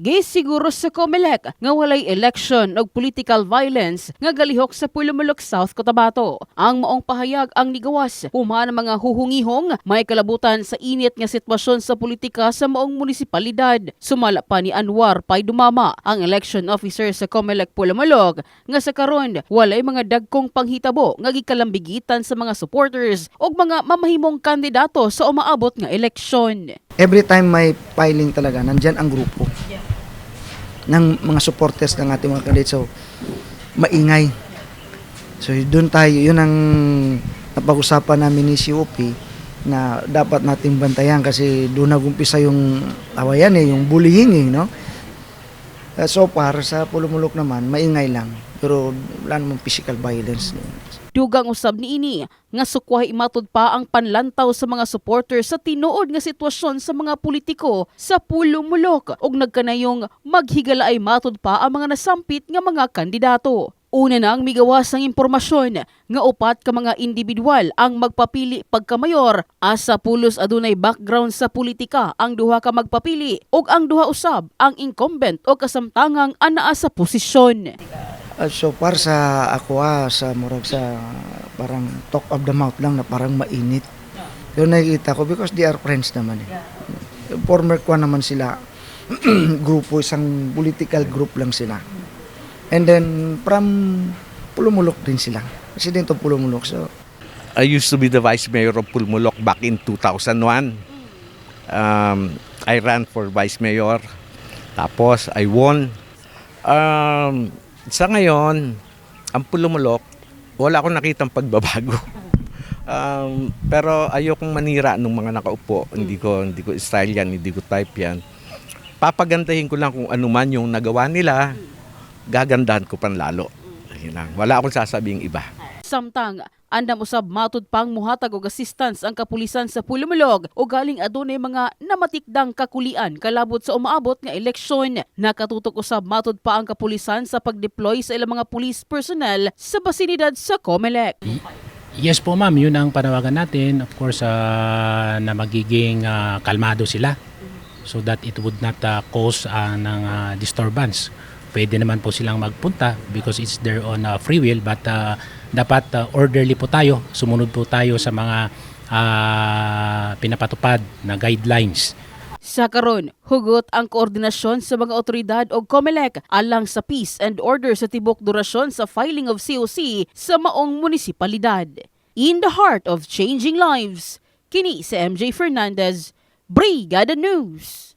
Gay siguro sa COMELEC nga walay election o political violence nga galihok sa Pulumulok South Cotabato. Ang maong pahayag ang nigawas human mga huhungihong may kalabutan sa init nga sitwasyon sa politika sa maong munisipalidad. Sumala pa ni Anwar Pay Dumama, ang election officer sa COMELEC Pulumulok nga sa karon walay mga dagkong panghitabo nga gikalambigitan sa mga supporters o mga mamahimong kandidato sa umaabot nga eleksyon. every time may filing talaga, nandyan ang grupo ng mga supporters ng ating mga candidates. So, maingay. So, doon tayo, yun ang napag-usapan namin ni COP na dapat nating bantayan kasi doon nagumpisa yung awayan eh, yung bullying eh, no? Uh, so far, sa Pulumulok naman, maingay lang. Pero wala namang physical violence. Dugang usab ni ini nga sukwahi imatod pa ang panlantaw sa mga supporters sa tinuod nga sitwasyon sa mga politiko sa pulumulok ug nagkanayong maghigala ay matod pa ang mga nasampit nga mga kandidato. Una na ang migawas ng impormasyon nga upat ka mga individual ang magpapili pagkamayor asa pulos adunay background sa politika ang duha ka magpapili ug ang duha usab ang incumbent o kasamtangang anaa sa posisyon. Uh, so far sa ako ah, sa murag sa parang talk of the mouth lang na parang mainit. Yun nakikita ko because they are friends naman eh. Former ko naman sila. grupo, isang political group lang sila. And then from Pulumulok din sila. President of Pulumulok. So I used to be the vice mayor of Pulmulok back in 2001. Um, I ran for vice mayor. Tapos I won. Um, sa ngayon, ang Pulmulok, wala akong nakitang pagbabago. Um, pero ayokong manira ng mga nakaupo. Hindi ko hindi ko style yan, hindi ko type yan. Papagandahin ko lang kung ano man yung nagawa nila, gagandahan ko pan lalo. Yun lang. Wala akong sasabing iba. Samtang andam usab matud pang muhatag og assistance ang kapulisan sa Pulumulog o galing adunay mga namatikdang kakulian kalabot sa umaabot nga eleksyon. Nakatutok usab matud pa ang kapulisan sa pagdeploy sa ilang mga police personnel sa basinidad sa Comelec. Yes po ma'am, yun ang panawagan natin. Of course, ah, na magiging ah, kalmado sila so that it would not ah, cause ah, ng ah, disturbance. Pwede naman po silang magpunta because it's their own ah, free will but ah, dapat ah, orderly po tayo. Sumunod po tayo sa mga ah, pinapatupad na guidelines. Sa karon, hugot ang koordinasyon sa mga otoridad o COMELEC alang sa peace and order sa tibok durasyon sa filing of COC sa maong munisipalidad. In the heart of changing lives, kini si MJ Fernandez, Brigada News.